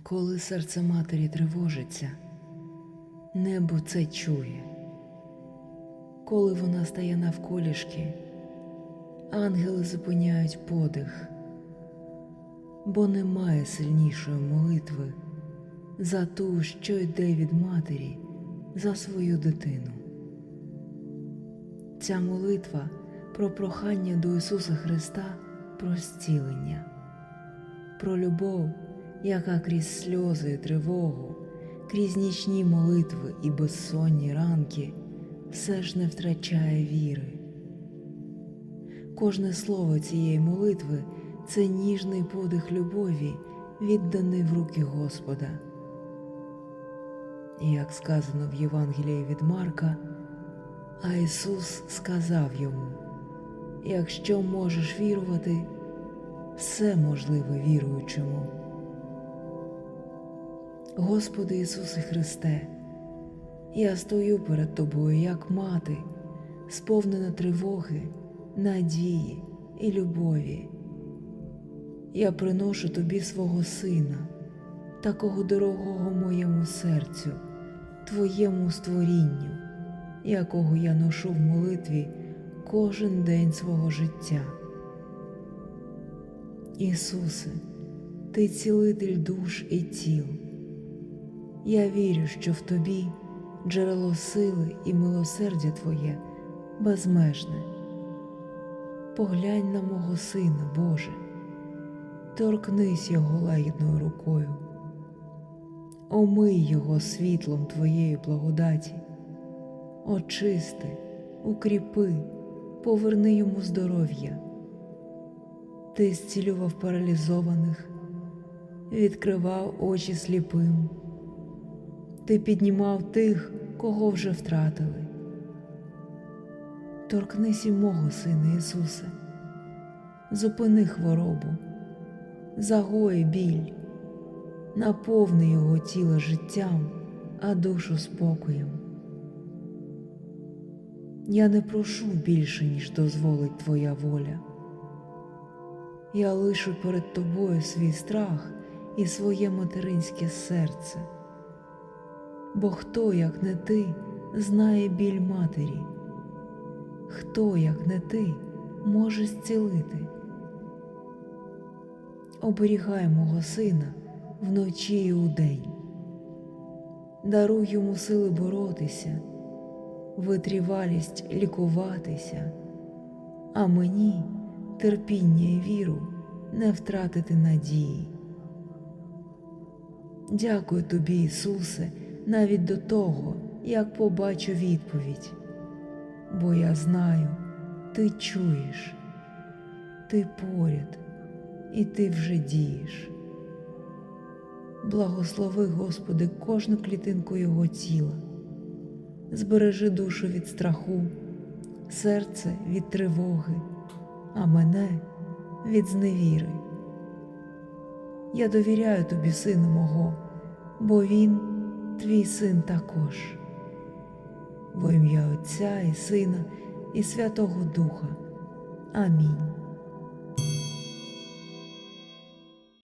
Коли серце матері тривожиться, небо це чує. Коли вона стає навколішки, ангели зупиняють подих, бо немає сильнішої молитви за ту, що йде від матері за свою дитину. Ця молитва про прохання до Ісуса Христа про зцілення, про любов, яка крізь сльози і тривогу, крізь нічні молитви і безсонні ранки все ж не втрачає віри. Кожне слово цієї молитви це ніжний подих любові, відданий в руки Господа. І як сказано в Євангелії від Марка, а Ісус сказав йому: якщо можеш вірувати, все можливе віруючому. Господи Ісусе Христе, я стою перед Тобою як мати, сповнена тривоги, надії і любові. Я приношу Тобі свого Сина, такого дорогого моєму серцю, Твоєму створінню, якого я ношу в молитві кожен день свого життя. Ісусе, Ти цілитель душ і тіл. Я вірю, що в Тобі джерело сили і милосердя Твоє безмежне. Поглянь на мого Сина, Боже, торкнись Його лагідною рукою, омий Його світлом Твоєї благодаті, очисти, укріпи, поверни йому здоров'я. Ти зцілював паралізованих, відкривав очі сліпим. Ти піднімав тих, кого вже втратили. Торкнись і мого Сина Ісусе, зупини хворобу, загої біль, наповни Його тіло життям, а душу спокоєм. Я не прошу більше, ніж дозволить Твоя воля. Я лишу перед Тобою свій страх і своє материнське серце бо хто, як не ти, знає біль матері? Хто, як не ти, може зцілити? Оберігай мого сина вночі і удень, даруй йому сили боротися, витривалість лікуватися, а мені терпіння і віру не втратити надії. Дякую тобі, Ісусе навіть до того, як побачу відповідь, бо я знаю, ти чуєш, ти поряд і ти вже дієш. Благослови, Господи, кожну клітинку Його тіла, збережи душу від страху, серце від тривоги, а мене від зневіри. Я довіряю тобі, сину мого, бо він твій син також. Во ім'я Отця і Сина і Святого Духа. Амінь.